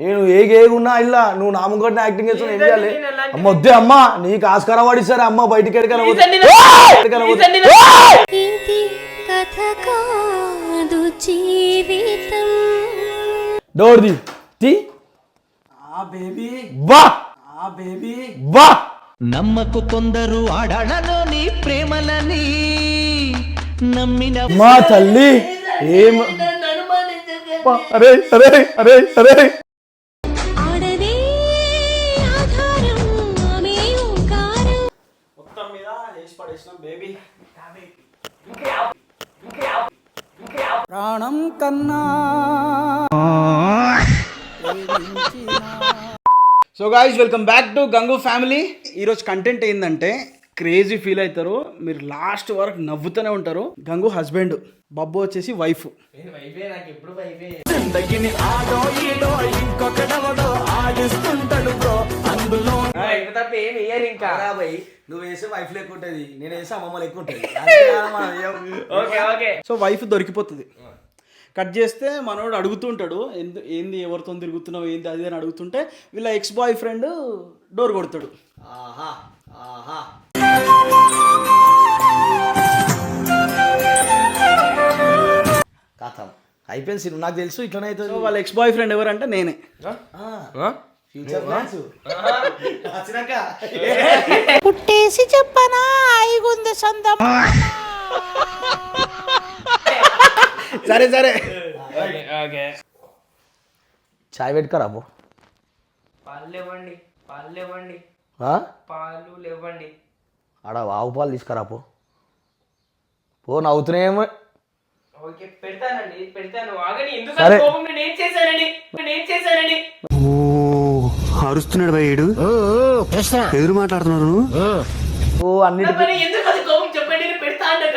నేను ఏ గేగున్నా ఇలా నువ్వు నా ముంగట యాక్టింగ్ చేస్తున్నా ఏం చేయాలి? అమ్మ వద్దే అమ్మ నీకు ఆస్కారం వాడిస్తారే అమ్మ బయటికి ఎడకన ఇది కథ కాదు జీవితం. డోర్ ది తి ఆ బేబీ. వా! ఆ బేబీ. వా! నమ్మకు కొందరు ఆడాడలోని ప్రేమలని నమ్మిన మా తల్లి ఏం అబ్బా, అరే అరే అరే అరే. ప్రాణం కన్నా so guys welcome back to Gangu family ఈరోజు కంటెంట్ ఏంటంటే క్రేజీ ఫీల్ అవుతారు మీరు లాస్ట్ వరకు నవ్వుతూనే ఉంటారు. గంగు హస్బెండ్ బబ్బు వచ్చేసి వైఫ్. నువ్వు వేసే వైఫ్ లెక్క ఉంటుంది నేను వేసే అమ్మమ్మ లెక్క ఉంటుంది. So wife దొరికిపోతుంది. కట్ చేస్తే మనోడు అడుగుతుంటాడు ఎందు ఏంది ఎవరితో తిరుగుతున్నావు ఏంది అది అని అడుగుతుంటే వీళ్ళ ఎక్స్ బాయ్ ఫ్రెండ్ డోర్ కొడతాడు. ఆహా ఆహా. కథం అయిపోయింది సినిమా. నాకు తెలుసు ఇట్లనే అవుతుంది. వాళ్ళ ఎక్స్ బాయ్ ఫ్రెండ్ ఎవరంటే నేనే. ఫ్యూచర్ ప్లాన్స్ వచ్చినాక. పుట్టేసి చెప్పనా? ఐగుంది సొంతం సరే సరే. చాయ్ పెట్టుకరా పాలు లేవండి పాలు లేవండి. ఆ? పాలు లేవండి. ఆడ ఆవు పాలు తీసుకురా పో. నవ్వుతున్నాయేమో ఓకే పెడతానండి పెడతాను. ఆగని ఎందుకు సరే. అంత కోపం నేను ఏం చేశానండి? నేను ఏం చేశానండి అరుస్తున్నాడు భయ్యుడు ఎదురు మాట్లాడుతున్నారు అన్నిటికీ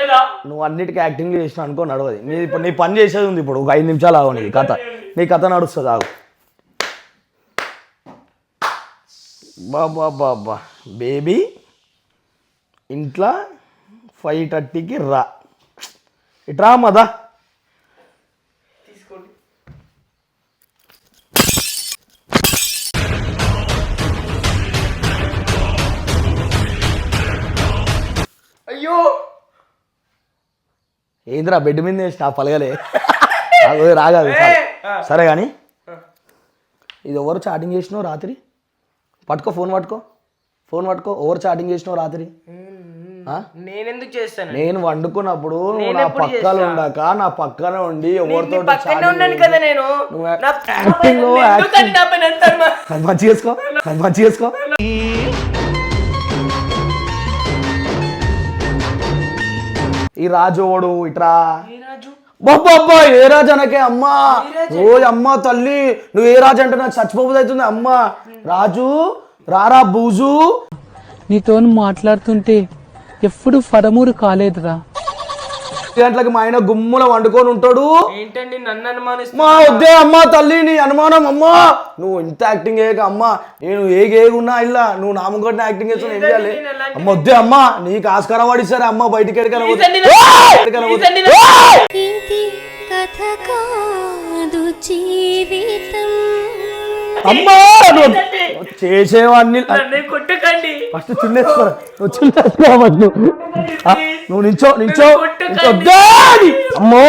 కదా. నువ్వు అన్నిటికీ యాక్టింగ్ చేసిన అనుకో నడవది. నీ ఇప్పుడు నీ పని చేసేది ఉంది ఇప్పుడు. ఒక ఐదు నిమిషాలు ఆగు నీ కథ. నీ కథ నడుస్తుంది ఆగు. బాబా బాబా బేబీ. ఇంట్లో ఫైవ్ థర్టీకి రా. ఇట్రా మదా తీసుకోండి. అయ్యో! ఏందిరా బెడ్ మీద వేసిన? పలగలే. రాగాదు సరే. కానీ ఇది ఎవరు చాటింగ్ చేసినావు రాత్రి? పట్టుకో ఫోన్ పట్టుకో. ఫోన్ పట్టుకో ఎవరు చాటింగ్ చేసినావు రాత్రి? నేనెందుకు చేస్తాను? నేను వండుకున్నప్పుడు నా పక్కన? ఉండక నా పక్కన ఉండి ఎవరితో పక్కనే ఉన్నాను కదా నేను. యాక్టింగ్ చేసుకో మంచి చేసుకో. ఈ రాజోడు ఇట్రా? ఏ రాజు? బాబ్బా ఏ రాజు అనకే అమ్మా? ఓ అమ్మ తల్లి నువ్వు ఏ రాజు అంటే నాకు చచ్చిపోబుది అవుతుంది అమ్మా. రాజు రారా బూజు. నీతో మాట్లాడుతుంటే ఎప్పుడు ఫరమూరు కాలేదురా. గంటలకి మా ఆయన గుమ్ముల వండుకొని ఉంటాడు. ఏంటండి నన్ను అనుమానిస్తు మా వద్దే అమ్మా తల్లి నీ అనుమానం అమ్మా. నువ్వు ఇంత యాక్టింగ్ చేయక అమ్మా నేను ఏ గేగున్నా ఇలా నువ్వు నా ముంగట యాక్టింగ్ చేస్తున్నా ఏం చేయాలి? అమ్మ వద్దే అమ్మా నీకు ఆస్కారం వాడిస్తారే అమ్మ బయటికి కథ కాదు జీవితం అమ్మా నన్ను కొట్టకండి. ఫస్ట్ చిన్నేసుకోరా నువ్వు నువ్వు? నించో నించో. వద్దే అమ్మో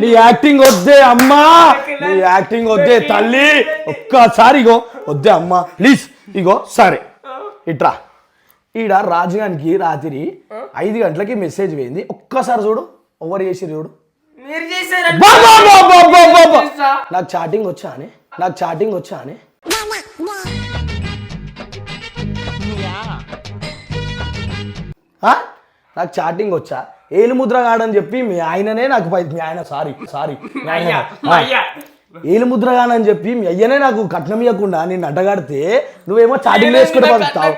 నీ యాక్టింగ్ వద్దే అమ్మా. నీ యాక్టింగ్ వద్దే తల్లి. ఒక్కసారి ఇగో వద్దే అమ్మా. ప్లీజ్ ఇగో సరే. ఇట్రా. ఈడ రాజుగానికి రాత్రి ఐదు గంటలకి మెసేజ్ పోయింది. ఒక్కసారి చూడు ఎవరు చేసి చూడు. నాకు చాటింగ్ వచ్చా అని? నాకు చాటింగ్ వచ్చా అని? నాకు చాటింగ్ వచ్చా? ఏలు ముద్ర కాడని చెప్పి మీ ఆయననే నాకు పై- మీ ఆయన సారీ సారీ మీ ఆయన ఏలు ముద్ర చెప్పి మీ అయ్యనే నాకు కట్నం ఇవ్వకుండా నేను అడ్డగాడితే నువ్వేమో చాటింగ్ వేసుకుంటే బతుకుతావు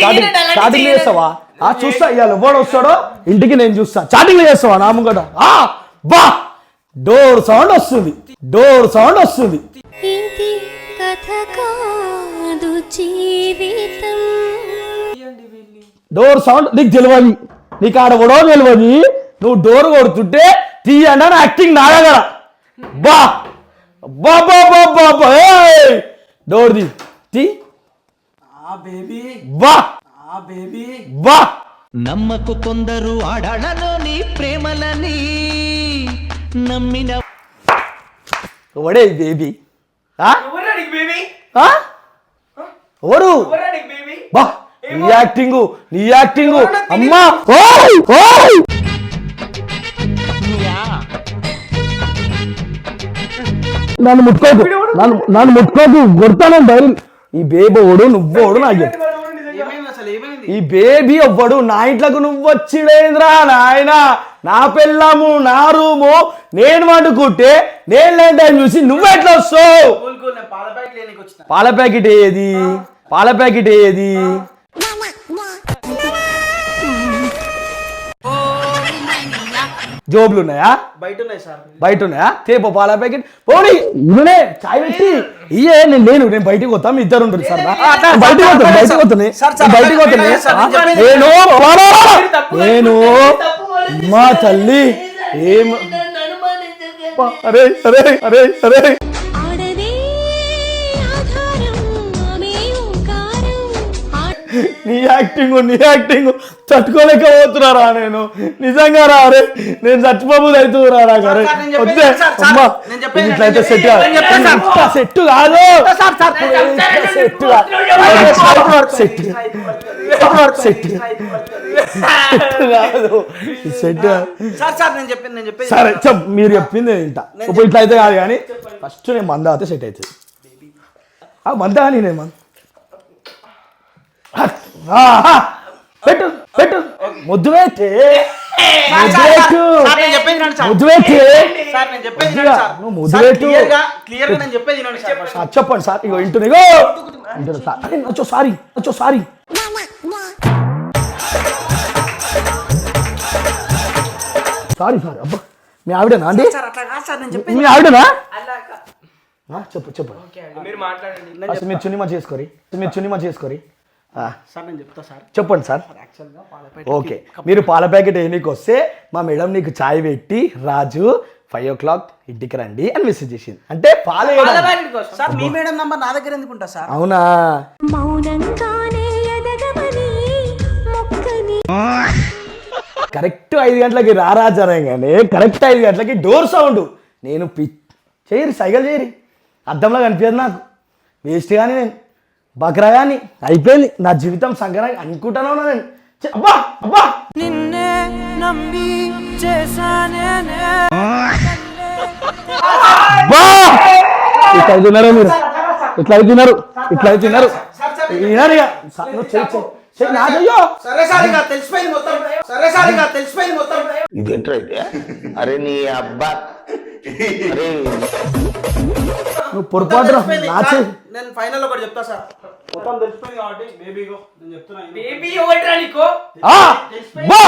చేయను, చాటింగ్. చేస్తావా? ఆ చూస్తా ఇవాళ ఎవడు వస్తాడో? ఇంటికి నేను చూస్తా. చాటింగ్ చేస్తావా నా ముంగట? ఆ బా! డోర్ సౌండ్ వస్తుంది. డోర్ సౌండ్ వస్తుంది. ఇది కథ కాదు జీవితం. డోర్ సౌండ్ నీకు తెలియదు. నీకు ఆడ కూడా తెలియదు. నువ్వు డోర్ కొడుతుంటే తీయండి అని యాక్టింగ్ నాగగల. బా! బాబా బాబా డోర్ ది తి. ఆ బేబీ. బా! ఆ బేబీ. బా! నమ్మకు కొందరు ఆడాళ్ళలో నీ ప్రేమలని నమ్మిన ఎవడే బేబీ ఎవరా? బా నీ యాక్టింగ్ నీ యాక్టింగ్ అమ్మా నన్ను ముట్టుకోకు. నన్ను నన్ను ముట్టుకోకు. కొడతాను డైరీ. ఈ బేబీ ఓడు నువ్వోడు నాకు చెప్పు. ఏమైంది అసలు ఏమైంది ఈ బేబీ ఎవ్వడు? నా ఇంట్లోకి నువ్వు వచ్చిడేంద్రా నాయన? నా పిల్లము నా రూము నేను వండుకుంటే నేను లేని టైం చూసి నువ్వు ఎట్లా వస్తావు? పాల ప్యాకెట్ ఏది? పాల ప్యాకెట్ ఏది? జోబులు ఉన్నాయా బయట ఉన్నాయి సార్ బయట ఉన్నాయా తేపో పాల ప్యాకెట్ పోనీ ఇవనే చాయ్ పెట్టి ఇయ్యే నేను లేను నేను బయటికి పోతా ఇద్దరు ఉంటుంది సార్ బయటికి పోతాను బయటికి సార్, బయటికి సార్, నేను! నేను మా తల్లి ఏం అరే అరే అరే అరే నీ యాక్టింగ్ నీ యాక్టింగ్ తట్టుకోలేకపోతున్నారా నేను? నిజంగా రా అరే నేను చచ్చిపోబుది అవుతురా నాకు. అరే వద్దే అమ్మా ఇట్లయితే సెట్ సెట్ కాదు. సెట్ సెట్ సెట్ కాదు. సెట్ సార్ చెప్ మీరు చెప్పింది ఇంట ఇప్పుడు ఇట్లా అయితే కాదు కానీ ఫస్ట్ నేను మంద అయితే సెట్ అవుతుంది. ఆ మంద కానీ నేను మంద పెట్టు పెట్టు. చెప్పండి సార్ ఇగో ఇంటుని ఇగో. ఇంటుని సార్. నచ్చో సారీ నచ్చో సారీ. సారీ సారీ అబ్బా. మీ ఆవిడనా అండి? సార్ అట్లా కాదు సార్ నేను చెప్పేది మీ ఆవిడనా? చెప్పు చెప్పు. ఓకే అండి. మీరు మాట్లాడండి. అసలు మీరు చున్నిమా చేసుకోరి. మీరు చున్నిమా చేసుకోరి. సార్ నేను చెప్తా సార్. చెప్పండి సార్. యాక్చువల్గా పాల ఓకే. మీరు పాల ప్యాకెట్ వేయనీకి వస్తే మా మేడం నీకు చాయ్ పెట్టి రాజు ఫైవ్ ఓ క్లాక్ ఇంటికి రండి అని మెసేజ్ చేసింది. అంటే పాలు సార్ మీ మేడం నంబర్ నా దగ్గర ఎందుకుంటా సార్? అవునా? మౌనంగానే ఎదగమని మొక్కని కరెక్ట్ ఐదు గంటలకి రారాజరంగానే కరెక్ట్ ఐదు గంటలకి డోర్ సౌండ్. నేను పి చేయరు సైకిల్ చేయరు అద్దంలో కనిపించదు నాకు. వేస్ట్ కానీ నేను బక్రా కానీ అయిపోయింది. నా జీవితం సంకరా అనుకుంటానే ఉన్నా నేను. అబ్బా అబ్బా! అబ్బా! ఇట్లా తిన్నారు మీరు. ఇట్లా తిన్నారు ఇట్లా తిన్నారు వినారు ఇక. నువ్వు అయితే అరే నీ అబ్బా. అరే. నువ్వు పొరపాటు నేను ఫైనల్ ఒకటి చెప్తా సార్. మొత్తం తెలిసిపోయింది కాబట్టి బేబీగో నేను చెప్తున్నా బేబీ నీకు? బా.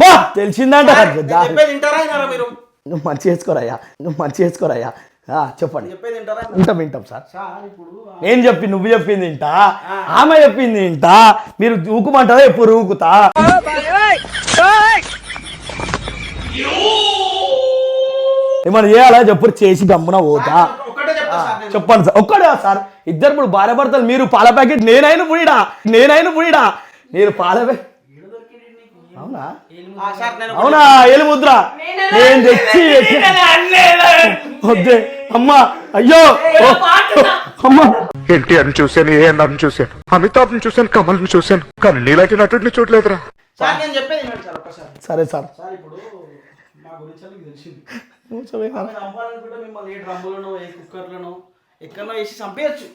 బా తెలిసిందంట చెప్పేది వింటారా మీరు? నువ్వు మంచి చేసుకోరయ్యా నువ్వు మంచి చెప్పండి. వింటాం వింటాం సార్. సార్ ఇప్పుడు నేను చెప్పి నువ్వు చెప్పింది ఇంటా ఆమె చెప్పింది ఇంటా మీరు ఊకుమంటారా ఎప్పుడు ఊకుతా? ఏమన్నా చేయాలా? చెప్పు చేసి గమ్మున పోతా? నేను చెప్పండి సార్. ఒక్కడే సార్. ఇద్దరు ఇప్పుడు భార్య భర్తలు మీరు పాల ప్యాకెట్ నేనైనా పుడిడా? నేనైనా పుడిడా? మీరు పాల అవునా? ఆ, సార్ నేను ఒకటి అవునా? ఏలు ముద్ర. నేను తెచ్చి వద్దే. అమ్మా అయ్యో. ఓ, అమ్మా. ఎన్టీఆర్ని చూశాను ఏఎన్ఆర్ని చూశాను అమితాబ్ని చూశాను కమల్ని చూశాను కానీ నీలాంటి నటుడిని చూడలేదురా. సార్ నేను సార్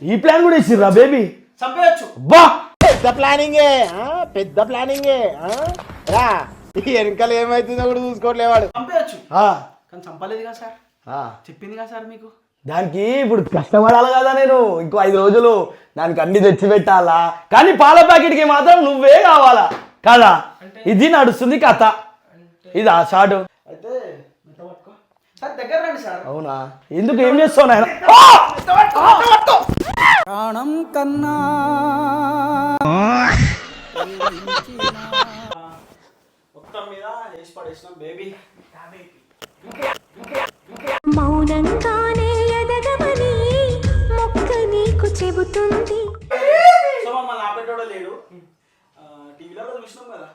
ఈ ప్లాన్ కూడా ఇచ్చిర్రా బేబీ? చంపేయచ్చు. బా పెద్ద ప్లానింగే ఆ? పెద్ద ప్లానింగే ఆ? రా. వెనకాల ఏమైతుందో కూడా చూసుకోవట్లేవాడు. చంపేయచ్చు. ఆ, కానీ చంపలేదు కదా సార్? ఆ. చెప్పింది కదా సార్ మీకు? దానికి ఇప్పుడు కష్టపడాలి కదా నేను. ఇంకో ఐదు రోజులు దానికి అన్ని తెచ్చి పెట్టాలా కానీ పాల ప్యాకెట్కి మాత్రం నువ్వే కావాలా? కదా? ఇది నడుస్తుంది కథ. ఇది ఆ షార్ట్ అవునా? ఎందుకు ఏం చేస్తావు ప్రాణం కన్నా మౌనంగానే ఎదగమని మొక్క నీకు చెబుతుంది. సో మమ్మల్ని ఆపేటోడో లేడు. టీవీలలో చూసినాం కదా.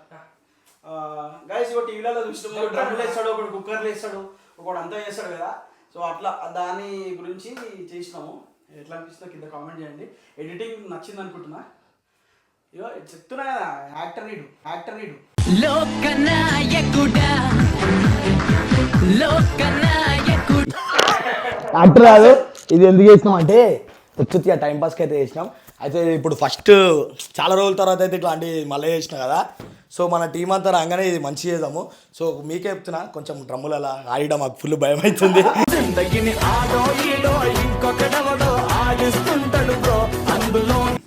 గాయస్ ఇక టీవీలలో చూసినాం. డ్రమ్లు వేస్తాడు ఒకడు కుక్కర్లు వేస్తాడు. ఒకడు అంతా చేస్తాడు కదా. సో అట్లా దాని గురించి చేసినాము. ఎట్లా అనిపిస్తుందో కింద కామెంట్ చేయండి. ఎడిటింగ్ నచ్చింది అనుకుంటున్నా. ఇగో చెప్తున్నా కదా యాక్టర్ నీడు యాక్టర్ నీడు. యాక్టర్ కాదు ఇది ఎందుకు చేసినాం అంటే వచ్చి టైం పాస్కి అయితే చేసినాం. అయితే ఇప్పుడు ఫస్ట్ చాలా రోజుల తర్వాత అయితే ఇట్లాంటి మళ్ళీ చేసిన కదా. సో మన టీం అంతా రాగానే ఇది మంచి చేద్దాము. సో మీకే చెప్తున్నా కొంచెం డ్రమ్ములు అలా ఆడడం మాకు ఫుల్ భయం అవుతుంది.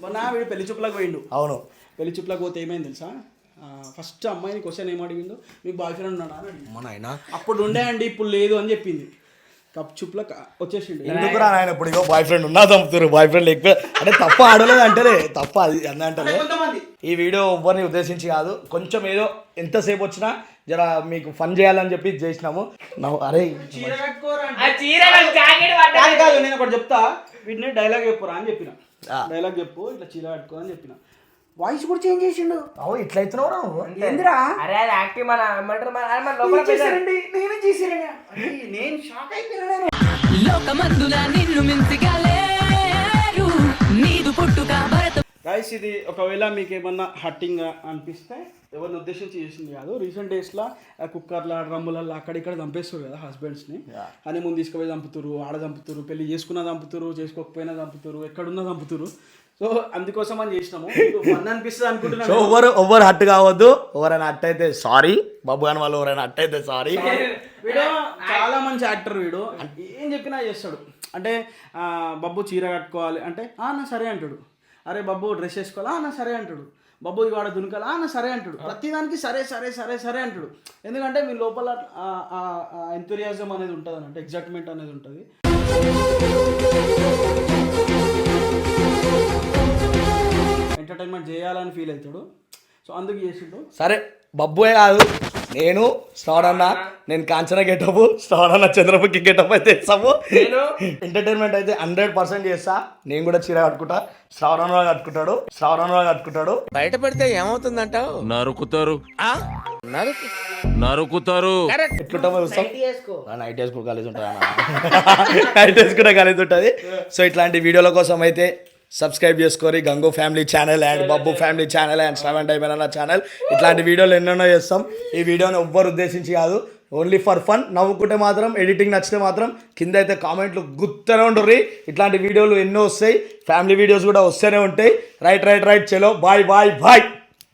మొన్న వీడు పెళ్ళి చూపులకు పోయిండు. అవును. పెళ్ళి చూపులకు పోతే ఏమైంది తెలుసా? ఫస్ట్ అమ్మాయిని క్వశ్చన్ ఏం మీకు బాయ్ ఫ్రెండ్ ఉన్నాడా? మన ఆయన అప్పుడు ఉండే అండి ఇప్పుడు లేదు అని చెప్పింది. కప్ చూపులకు వచ్చేసిండు. ఎందుకు రా ఇప్పుడు ఇగో బాయ్ ఫ్రెండ్ ఉన్నా చంపుతారు బాయ్ ఫ్రెండ్ ఎక్కువ అంటే తప్ప ఆడలేదు అంటేనే తప్ప అది కొంతమంది. ఈ వీడియో ఎవ్వరిని ఉద్దేశించి కాదు. కొంచెం ఏదో ఎంతసేపు వచ్చినా జర మీకు ఫన్ చేయాలని చెప్పి చేసినాము. నవ్వు అరే కాదు నేను ఒకటి చెప్తా. వీటిని డైలాగ్ చెప్పురా అని చెప్పిన. డైలాగ్ చెప్పు ఇట్లా చీర కట్టుకో అని చెప్పిన. వాయిస్ కూడా చేంజ్ చేసిండు. అవు ఇట్లా అవుతున్నావు రా నువ్వు? ఏందిరా? అరే అది యాక్టివ్ మన ఏమంటారు మన అరే మన లోపల చేశారండి? నేనే చేశారండి? అరే, నేను షాక్ అయిపోయినా లోకమందున నిన్ను మించిగా లేరు నీదు పుట్టుక భరత గైస్ ఇది ఒకవేళ మీకు ఏమన్నా హట్టింగ్ అనిపిస్తే ఎవరిని ఉద్దేశించి చేసింది కాదు. రీసెంట్ డేస్లో కుక్కర్ల డ్రమ్ములలో అక్కడిక్కడ చంపేస్తారు కదా హస్బెండ్స్ని అని ముందు తీసుకుపోయి చంపుతారు ఆడ చంపుతారు పెళ్ళి చేసుకున్నా చంపుతారు చేసుకోకపోయినా చంపుతారు ఎక్కడున్నా చంపుతారు సో అందుకోసం అని చేసినాము. ఫన్ అనిపిస్తుంది సో అనుకుంటున్నాను ఎవరు ఎవరు హట్ కావద్దు. ఎవరైనా హట్ అయితే సారీ బాబు గాని వాళ్ళు ఎవరైనా హట్ అయితే సారీ వీడు చాలా మంచి యాక్టర్ వీడు. ఏం చెప్పినా చేస్తాడు. అంటే బబ్బు చీర కట్టుకోవాలి అంటే "ఆ, నా సరే అంటాడు. అరే బబ్బు డ్రెస్ వేసుకోవాలా? "ఆ, నా సరే అంటాడు. బబ్బు ఇవాడ దునకాలా? "ఆ, నా సరే అంటాడు. ప్రతిదానికి సరే సరే సరే సరే అంటాడు. ఎందుకంటే మీ లోపల ఎంతూరియాజం అనేది ఉంటుంది అంటే ఎగ్జైట్మెంట్ అనేది ఉంటుంది. ఎంటర్టైన్మెంట్ చేయాలని ఫీల్ అవుతాడు. సో అందుకు చేసిండు. సరే బబ్బుయే కాదు నేను శ్రవణ్ అన్న నేను కాంచన గెటప్ శ్రవణ్ అన్న చంద్రముఖి గెటప్ అయితే ఇస్తాము ఎంటర్టైన్మెంట్ అయితే హండ్రెడ్ పర్సెంట్ చేస్తా. నేను కూడా చీర కట్టుకుంటా. శ్రవణ్ రావు కట్టుకుంటాడు. శ్రవణ్ రావు కట్టుకుంటాడు. బయట పెడితే ఏమవుతుందంటావు? నరుకుతారు. నరుకుతారు. ఎట్లుంటామో చూస్తాం నైట్ కాలేజ్ ఉంటుంది నైట్ వేసుకుంటే కాలేజ్ ఉంటుంది. సో ఇట్లాంటి వీడియోల కోసం అయితే subscribe చేసుకోరి Gango family channel and Babbu family channel and seven time Anna channel ఇట్లాంటి వీడియోలు ఎన్నెన్నో చేస్తాం. ఈ వీడియోని ఎవ్వరు ఉద్దేశించి కాదు. ఓన్లీ ఫర్ ఫన్ నవ్వుకుంటే మాత్రం ఎడిటింగ్ నచ్చితే మాత్రం కింద అయితే కామెంట్లు గుర్తూనే ఉండరు ఇట్లాంటి వీడియోలు ఎన్నో వస్తాయి. ఫ్యామిలీ వీడియోస్ కూడా వస్తూనే ఉంటాయి. రైట్ రైట్ రైట్ చలో. Bye bye bye